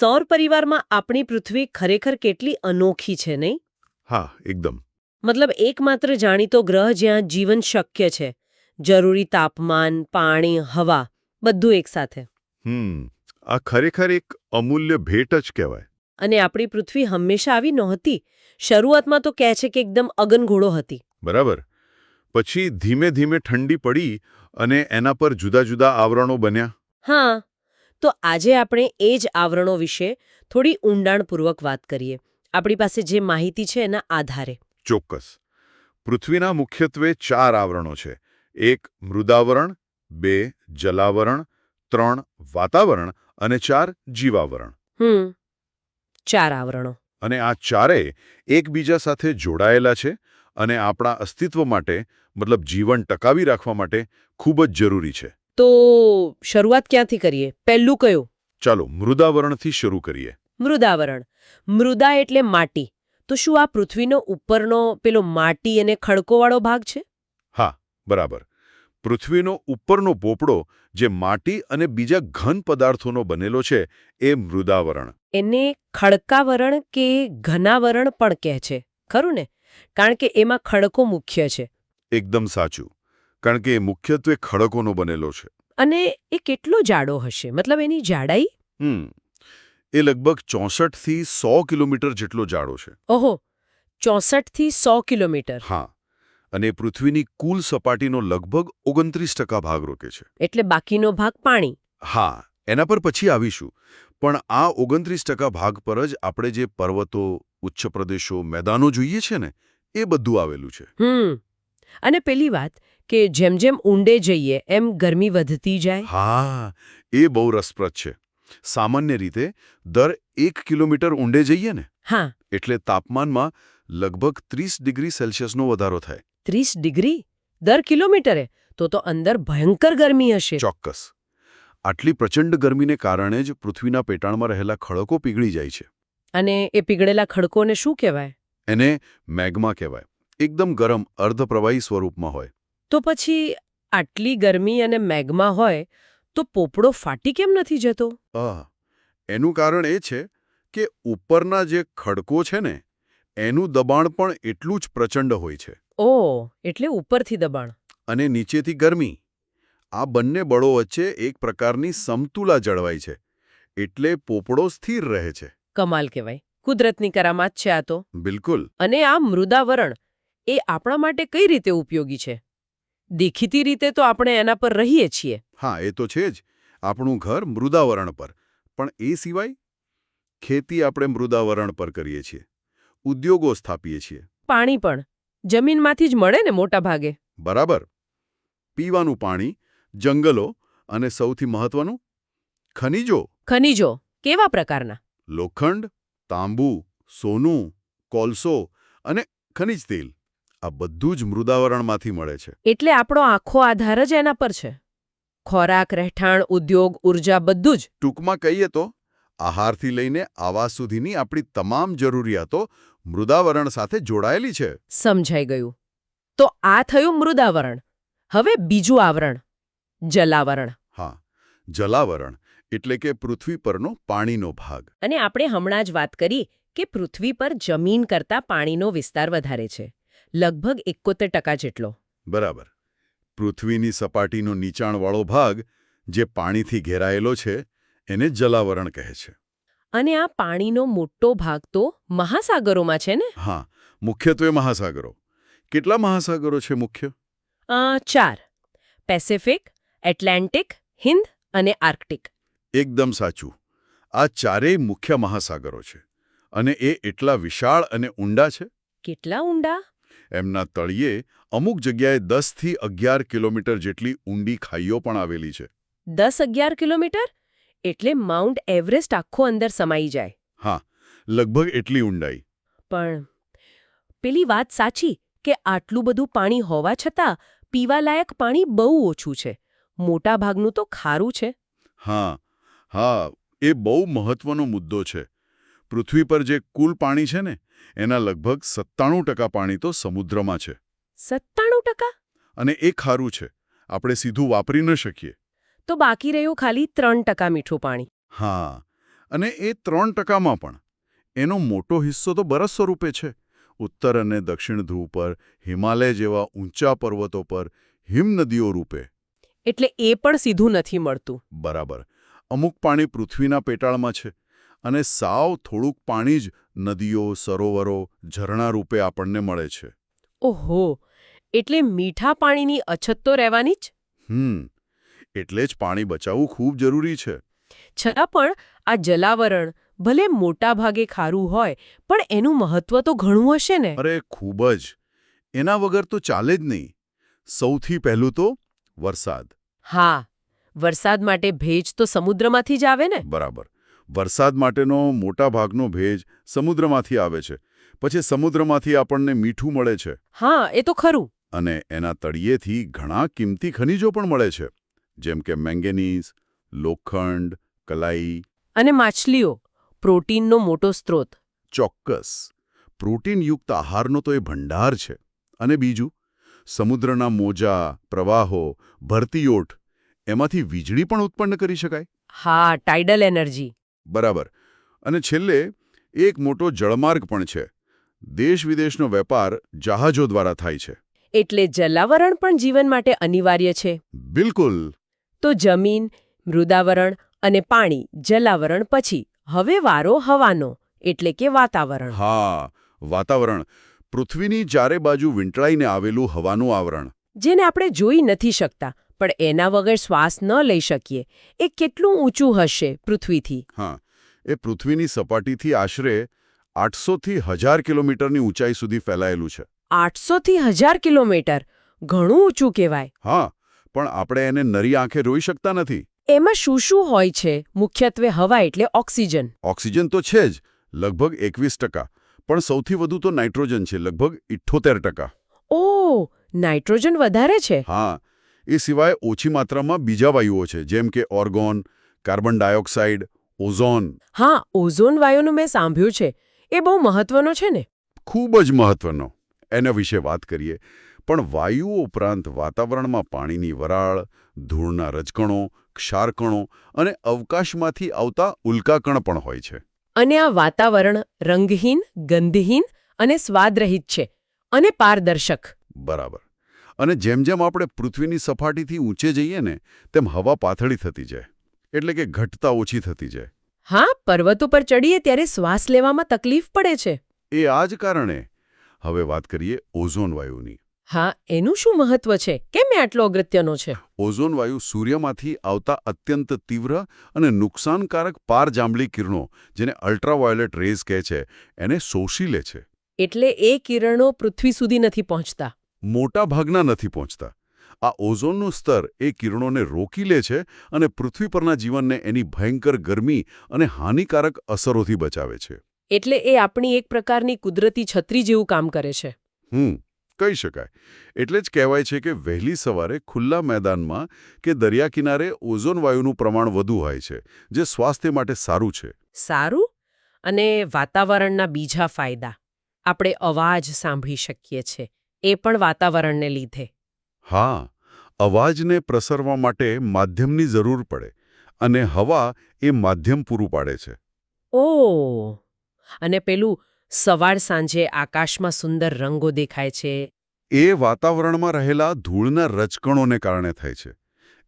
સૌર પરિવારમાં આપણી પૃથ્વી ખરેખર કેટલી અનોખી છે નહીં? હા એકદમ. મતલબ એકમાત્ર જાણીતો ગ્રહ જ્યાં જીવન શક્ય છે. જરૂરી તાપમાન પાણી હવા બધું એકસાથે હમ આ ખરેખર એક અમૂલ્ય ભેટ જ કહેવાય. અને આપણી પૃથ્વી હંમેશા આવી નહોતી. શરૂઆતમાં તો કહે છે કે એકદમ અગનઘોડો હતી. બરાબર. પછી ધીમે ધીમે ઠંડી પડી અને એના પર જુદા જુદા આવરણો બન્યા. હા તો આજે આપણે એ જ આવરણો વિશે થોડી ઊંડાણપૂર્વક વાત કરીએ. આપણી પાસે જે માહિતી છે એના આધારે. ચોક્કસ. પૃથ્વીના મુખ્યત્વે ચાર આવરણો છે. એક મૃદાવરણ બે જલાવરણ ત્રણ વાતાવરણ અને ચાર જીવાવરણ. હમ. ચાર આવરણો. અને આ ચારેય એકબીજા સાથે જોડાયેલા છે અને આપણા અસ્તિત્વ માટે મતલબ જીવન ટકાવી રાખવા માટે ખૂબ જ જરૂરી છે. તો શરૂઆત ક્યાંથી કરીએ? પહેલું કયું? ચાલો મૃદાવરણથી શરૂ કરીએ. મૃદાવરણ. મૃદા એટલે માટી. તો શું આ પૃથ્વીનો ઉપરનો પેલો માટી અને ખડકોવાળો ભાગ છે? હા બરાબર. પૃથ્વીનો ઉપરનો પોપડો જે માટી અને બીજા ઘન પદાર્થોનો બનેલો છે એ મૃદાવરણ. એને ખડકાવરણ કે ઘનાવરણ પણ કહે છે. ખરું ને? કારણ કે એમાં ખડકો મુખ્ય છે. એકદમ સાચું. કારણ કે એ મુખ્યત્વે ખડકોનો બનેલો છે. અને એ કેટલો જાડો હશે? મતલબ એની જાડાઈ? હમ. એ લગભગ ચોસઠથી સો કિલોમીટર જેટલો જાડો છે. ઓહો. ચોસઠથી સો કિલોમીટર. હા. અને પૃથ્વીની કુલ સપાટીનો લગભગ ઓગણત્રીસ ટકા ભાગ રોકે છે. એટલે બાકીનો ભાગ પાણી. હા. એના પર પછી આવીશું. પણ આ ઓગણત્રીસ ટકા ભાગ પર જ આપણે જે પર્વતો ઉચ્ચ પ્રદેશો મેદાનો જોઈએ છે ને એ બધું આવેલું છે. હમ. અને પેલી વાત કે જેમ જેમ ઊંડે જઈએ એમ ગરમી વધતી જાય. હા એ બહુ રસપ્રદ છે. સામાન્ય રીતે દર એક કિલોમીટર ઊંડે જઈએ ને હા. એટલે તાપમાનમાં લગભગ ત્રીસ ડિગ્રી સેલ્સિયસનો વધારો થાય. ત્રીસ ડિગ્રી? દર કિલોમીટરે? તો તો અંદર ભયંકર ગરમી હશે. ચોક્કસ. આટલી પ્રચંડ ગરમીને કારણે જ પૃથ્વીના પેટાળમાં રહેલા ખડકો પીગળી જાય છે. અને એ પીગળેલા ખડકોને શું કહેવાય? એને મેગમા કહેવાય. એકદમ ગરમ અર્ધપ્રવાહી સ્વરૂપમાં હોય. તો પછી આટલી ગરમી અને મેઘમાં હોય તો પોપડો ફાટી કેમ નથી જતો? એનું કારણ એ છે કે ઉપરના જે ખડકો છે ને એનું દબાણ પણ એટલું જ પ્રચંડ હોય છે. ઓ એટલે ઉપરથી દબાણ. અને નીચેથી ગરમી. આ બંને બળો વચ્ચે એક પ્રકારની સમતુલા જળવાય છે. એટલે પોપડો સ્થિર રહે છે. કમાલ કહેવાય. કુદરતની કરામાત છે આ તો. બિલકુલ. અને આ મૃદાવરણ એ આપણા માટે કઈ રીતે ઉપયોગી છે? દેખીતી રીતે તો આપણે એના પર રહીએ છીએ. હા એ તો છે જ. આપણું ઘર મૃદાવરણ પર. પણ એ સિવાય ખેતી આપણે મૃદાવરણ પર કરીએ છીએ. ઉદ્યોગો સ્થાપીએ છીએ. પાણી પણ. જમીનમાંથી જ મળે ને મોટા ભાગે. બરાબર. પીવાનું પાણી જંગલો અને સૌથી મહત્વનું ખનિજો. ખનિજો. કેવા પ્રકારના? લોખંડ તાંબુ સોનું કોલસો અને ખનિજ તેલ. આ બધું જ મૃદાવરણમાંથી મળે છે. એટલે આપણો આખો આધાર જ એના પર છે. ખોરાક રહેઠાણ ઉદ્યોગ ઊર્જા બધું જ. ટૂંકમાં કહીએ તો આહારથી લઈને આવાસ સુધીની આપણી તમામ જરૂરિયાતો મૃદાવરણ સાથે જોડાયેલી છે. સમજાઈ ગયું. તો આ થયું મૃદાવરણ. હવે બીજું આવરણ. જલાવરણ. હા જલાવરણ એટલે કે પૃથ્વી પરનો પાણીનો ભાગ. અને આપણે હમણાં જ વાત કરી કે પૃથ્વી પર જમીન કરતાં પાણીનો વિસ્તાર વધારે છે. લગભગ એકોતેર ટકા જેટલો. બરાબર. પૃથ્વીની સપાટીનો નીચાણવાળો ભાગ જે પાણીથી ઘેરાયેલો છે એને જલાવરણ કહે છે. અને આ પાણીનો મોટો ભાગ તો મહાસાગરોમાં છે ને? હા મુખ્યત્વે મહાસાગરો. કેટલા મહાસાગરો છે મુખ્ય? ચાર. પેસિફિક એટલાન્ટિક હિન્દ અને આર્કટિક. એકદમ સાચું. આ ચારેય મુખ્ય મહાસાગરો છે. અને એ એટલા વિશાળ અને ઊંડા છે? કેટલા ઊંડા? એમના તળિયે અમુક જગ્યાએ દસથી અગિયાર કિલોમીટર જેટલી ઊંડી ખાઈઓ પણ આવેલી છે. દસ અગિયાર કિલોમીટર? એટલે માઉન્ટ એવરેસ્ટ આખો અંદર સમાઈ જાય. હા લગભગ એટલી ઊંડાઈ. પણ પેલી વાત સાચી કે આટલું બધું પાણી હોવા છતાં પીવાલાયક પાણી બહુ ઓછું છે. મોટા ભાગનું તો ખારું છે. હા હા એ બહુ મહત્વનો મુદ્દો છે. પૃથ્વી પર જે કુલ પાણી છે ને એના લગભગ સત્તાણું ટકા પાણી તો સમુદ્રમાં છે. સત્તાણું ટકા? અને એ ખારું છે. આપણે સીધું વાપરી ન શકીએ. તો બાકી રહ્યું ખાલી ત્રણ ટકા મીઠું પાણી. હા. અને એ ત્રણ ટકામાં પણ. એનો મોટો હિસ્સો તો બરફ સ્વરૂપે છે. ઉત્તર અને દક્ષિણ ધ્રુવ પર હિમાલય જેવા ઊંચા પર્વતો પર હિમનદીઓ રૂપે. એટલે એ પણ સીધું નથી મળતું. બરાબર. અમુક પાણી પૃથ્વીના પેટાળમાં છે. અને સાવ થોડુંક પાણી જ નદીઓ સરોવરો ઝરણા રૂપે આપણને મળે છે. ઓહો! એટલે મીઠા પાણીની અછત તો રહેવાની જ? હમ એટલે જ પાણી બચાવવું ખૂબ જરૂરી છે. છતાં પણ આ જલાવરણ ભલે મોટા ભાગે ખારું હોય પણ એનું મહત્વ તો ઘણું હશે ને? અરે ખૂબ જ. એના વગર તો ચાલે જ નહીં. સૌથી પહેલું તો વરસાદ. હા વરસાદ માટે ભેજ તો સમુદ્રમાંથી જ આવે ને? બરાબર. વરસાદ માટેનો મોટા ભાગનો ભેજ સમુદ્રમાંથી આવે છે. પછી સમુદ્રમાંથી આપણને મીઠું મળે છે. હા એ તો ખરું. અને એના તળિયેથી ઘણા કિંમતી ખનિજો પણ મળે છે. જેમ કે મેંગેનીઝ લોખંડ કલાઈ. અને માછલીઓ પ્રોટીનનો મોટો સ્ત્રોત. ચોક્કસ. પ્રોટીનયુક્ત આહારનો તો એ ભંડાર છે. અને બીજું સમુદ્રના મોજા પ્રવાહો ભરતીઓઠ એમાંથી વીજળી પણ ઉત્પન્ન કરી શકાય. હા ટાઇડલ એનર્જી બરાબર. અને છેલ્લે એક મોટો જળમાર્ગ પણ છે. દેશ વિદેશનો વેપાર જહાજો દ્વારા થાય છે. એટલે જલાવરણ પણ જીવન માટે અનિવાર્ય છે. બિલકુલ. તો જમીન મૃદાવરણ અને પાણી જલાવરણ પછી હવે વારો હવાનો એટલે કે વાતાવરણ. હા વાતાવરણ. પૃથ્વીની ચારે બાજુ વીંટળાઈને આવેલું હવાનું આવરણ. જેને આપણે જોઈ નથી શકતા. પણ એના વગર શ્વાસ ન લઈ શકીએ. એ કેટલું ઊંચું હશે પૃથ્વીથી? હા એ પૃથ્વીની સપાટીથી આશરે આઠસોથી હજાર કિલોમીટરની ઊંચાઈ સુધી ફેલાયેલું છે. આઠસોથી હજાર કિલોમીટર? ઘણું ઊંચું કહેવાય. હા પણ આપણે એને નરી આંખે રોઈ શકતા નથી. એમાં શું શું હોય છે? મુખ્યત્વે હવા એટલે ઓક્સિજન. ઓક્સિજન તો છે જ લગભગ એકવીસ પણ સૌથી વધુ તો નાઇટ્રોજન છે લગભગ ઇઠ્ઠોતેર ટકા. ઓ નાઇટ્રોજન વધારે છે? હા એ સિવાય ઓછી માત્રામાં બીજા વાયુઓ છે જેમ કે ઓર્ગોન કાર્બન ડાયોક્સાઇડ ઓઝોન. હા ઓઝોન વાયુનું મેં સાંભળ્યું છે. એ બહુ મહત્વનો છે ને? ખૂબ જ મહત્વનો. એના વિશે વાત કરીએ. પણ વાયુઓ ઉપરાંત વાતાવરણમાં પાણીની વરાળ ધૂળના રજકણો ક્ષારકણો અને અવકાશમાંથી આવતા ઉલ્કાકણ પણ હોય છે. અને આ વાતાવરણ રંગહીન ગંધહીન અને સ્વાદરહિત છે અને પારદર્શક. બરાબર. અને જેમ જેમ આપણે પૃથ્વીની સપાટીથી ઊંચે જઈએ ને તેમ હવા પાથળી થતી જાય. એટલે કે ઘટતા ઓછી થતી જાય. હા પર્વતો પર ચડીએ ત્યારે શ્વાસ લેવામાં તકલીફ પડે છે. એ આ જ કારણે. હવે વાત કરીએ ઓઝોન વાયુની. હા એનું શું મહત્વ છે? કેમ આટલો અગત્યનો છે? ઓઝોન વાયુ સૂર્યમાંથી આવતા અત્યંત તીવ્ર અને નુકસાનકારક પારજાંબલી કિરણો જેને અલ્ટ્રાવાયોલેટ રેઝ કહે છે એને શોષી લે છે. એટલે એ કિરણો પૃથ્વી સુધી નથી પહોંચતા. મોટા ભાગના નથી પહોંચતા. આ ઓઝોનનું સ્તર એ કિરણોને રોકી લે છે અને પૃથ્વી પરના જીવનને એની ભયંકર ગરમી અને હાનિકારક અસરોથી બચાવે છે. એટલે એ આપણી એક પ્રકારની કુદરતી છત્રી જેવું કામ કરે છે. હમ કહી શકાય. એટલે જ કહેવાય છે કે વહેલી સવારે ખુલ્લા મેદાનમાં કે દરિયા કિનારે ઓઝોન વાયુનું પ્રમાણ વધુ હોય છે જે સ્વાસ્થ્ય માટે સારું છે. સારું? અને વાતાવરણના બીજા ફાયદા. આપણે અવાજ સાંભળી શકીએ છીએ. એ પણ વાતાવરણને લીધે. હા અવાજને પ્રસરવા માટે માધ્યમની જરૂર પડે અને હવા એ માધ્યમ પૂરું પાડે છે. ઓ અને પેલું સવાર સાંજે આકાશમાં સુંદર રંગો દેખાય છે. એ વાતાવરણમાં રહેલા ધૂળના રચકણોને કારણે થાય છે.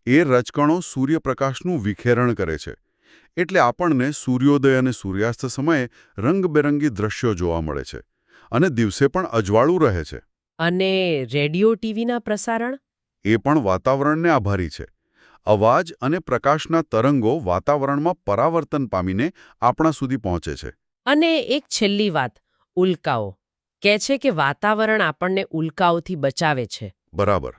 એ રચકણો સૂર્યપ્રકાશનું વિખેરણ કરે છે. એટલે આપણને સૂર્યોદય અને સૂર્યાસ્ત સમયે રંગબેરંગી દ્રશ્યો જોવા મળે છે અને દિવસે પણ અજવાળું રહે છે. અને રેડિયો ટીવીના પ્રસારણ? એ પણ વાતાવરણને આભારી છે. અવાજ અને પ્રકાશના તરંગો વાતાવરણમાં પરાવર્તન પામીને આપણા સુધી પહોંચે છે. અને એક છેલ્લી વાત ઉલ્કાઓ. કહે છે કે વાતાવરણ આપણને ઉલ્કાઓથી બચાવે છે. બરાબર.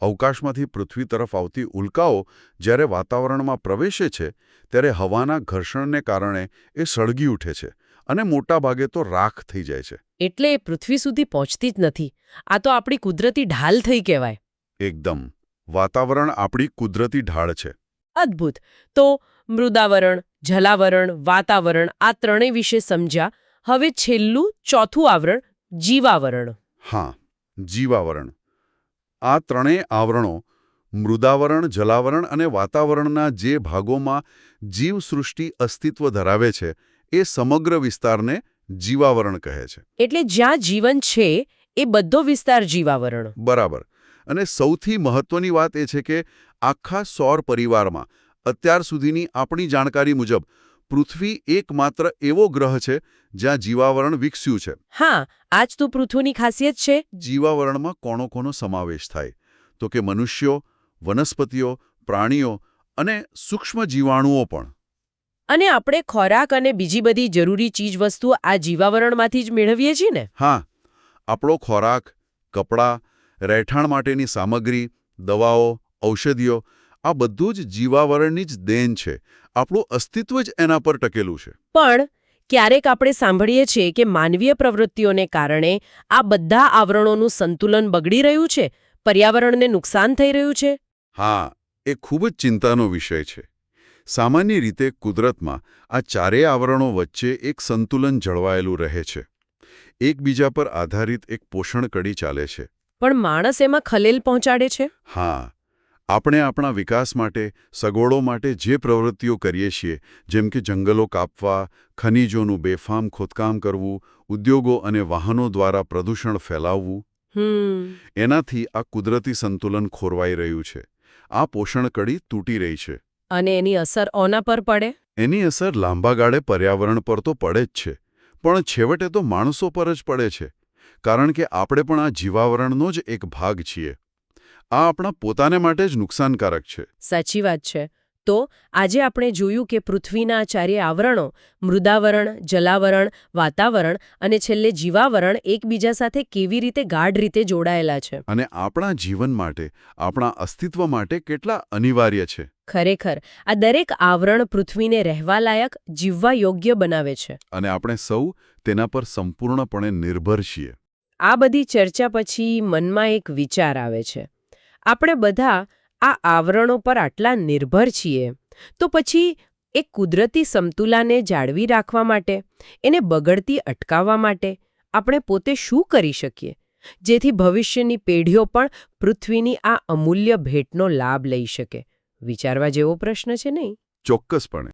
અવકાશમાંથી પૃથ્વી તરફ આવતી ઉલ્કાઓ જ્યારે વાતાવરણમાં પ્રવેશે છે ત્યારે હવાના ઘર્ષણને કારણે એ સળગી ઉઠે છે અને મોટાભાગે તો રાખ થઈ જાય છે. એટલે એ પૃથ્વી સુધી પહોંચતી જ નથી. આ તો આપણી કુદરતી ઢાલ થઈ કહેવાય. એકદમ. વાતાવરણ આપણી કુદરતી ઢાળ છે. અદ્ભુત. તો મૃદાવરણ જલાવરણ વાતાવરણ આ ત્રણેય વિશે સમજ્યા. હવે છેલ્લું ચોથું આવરણ જીવાવરણ. હા જીવાવરણ. આ ત્રણેય આવરણો મૃદાવરણ જલાવરણ અને વાતાવરણના જે ભાગોમાં જીવસૃષ્ટિ અસ્તિત્વ ધરાવે છે એ સમગ્ર વિસ્તારને જીવાવરણ કહે છે. એટલે જ્યાં જીવન છે એ બધો વિસ્તાર જીવાવરણ. બરાબર. અને સૌથી મહત્વની વાત એ છે કે આખા સૌર પરિવારમાં અત્યાર સુધીની આપણી જાણકારી મુજબ પૃથ્વી એકમાત્ર એવો ગ્રહ છે જ્યાં જીવાવરણ વિકસ્યું છે. હા આજ તો પૃથ્વીની ખાસિયત છે. જીવાવરણમાં કોનો કોનો સમાવેશ થાય. તો કે મનુષ્યો વનસ્પતિઓ પ્રાણીઓ અને સૂક્ષ્મ જીવાણુઓ પણ. અને આપણે ખોરાક અને બીજી બધી જરૂરી ચીજવસ્તુઓ આ જીવાવરણમાંથી જ મેળવીએ છીએ ને? હા. આપણો ખોરાક કપડાં રહેઠાણ માટેની સામગ્રી દવાઓ ઔષધિઓ આ બધું જ જીવાવરણની જ દેન છે. આપણું અસ્તિત્વ જ એના પર ટકેલું છે. પણ ક્યારેક આપણે સાંભળીએ છીએ કે માનવીય પ્રવૃત્તિઓને કારણે આ બધા આવરણોનું સંતુલન બગડી રહ્યું છે. પર્યાવરણને નુકસાન થઈ રહ્યું છે. હા એ ખૂબ જ ચિંતાનો વિષય છે. સામાન્ય રીતે કુદરતમાં આ ચારેય આવરણો વચ્ચે એક સંતુલન જળવાયેલું રહે છે. એકબીજા પર આધારિત એક પોષણ કડી ચાલે છે. પણ માણસ એમાં ખલેલ પહોંચાડે છે? હા. આપણે આપણા વિકાસ માટે સગવડો માટે જે પ્રવૃત્તિઓ કરીએ છીએ જેમ કે જંગલો કાપવા ખનિજોનું બેફામ ખોદકામ કરવું ઉદ્યોગો અને વાહનો દ્વારા પ્રદૂષણ ફેલાવવું એનાથી આ કુદરતી સંતુલન ખોરવાઈ રહ્યું છે. આ પોષણ કડી તૂટી રહી છે. અને એની અસર ઓના પર પડે? એની અસર લાંબા ગાળે પર્યાવરણ પર તો પડે જ છે પણ છેવટે તો માણસો પર જ પડે છે કારણ કે આપણે પણ આ જીવાવરણનો જ એક ભાગ છીએ. આ આપણા પોતાને માટે જ નુકસાનકારક છે. સાચી વાત છે. તો આજે આપણે જોયું કે પૃથ્વીના ચારે આવરણો મૃદાવરણ જલાવરણ વાતાવરણ અને છેલ્લે જીવાવરણ એકબીજા સાથે કેવી રીતે ગાઢ રીતે જોડાયેલા છે. અને આપણા જીવન માટે આપણા અસ્તિત્વ માટે કેટલા અનિવાર્ય છે. ખરેખર આ દરેક આવરણ પૃથ્વીને રહેવાલાયક જીવવા યોગ્ય બનાવે છે. અને આપણે સૌ તેના પર સંપૂર્ણપણે નિર્ભર છીએ. આ બધી ચર્ચા પછી મનમાં એક વિચાર આવે છે. આપણે બધા આ આવરણો પર આટલા નિર્ભર છીએ, તો પછી એ કુદરતી સમતુલાને જાળવી રાખવા માટે, એને બગડતી અટકાવવા માટે આપણે પોતે શું કરી શકીએ? જેથી ભવિષ્યની પેઢીઓ પણ પૃથ્વીની આ અમૂલ્ય ભેટનો લાભ લઈ શકે. વિચારવા જેવો પ્રશ્ન છે નહીં? ચોક્કસપણે.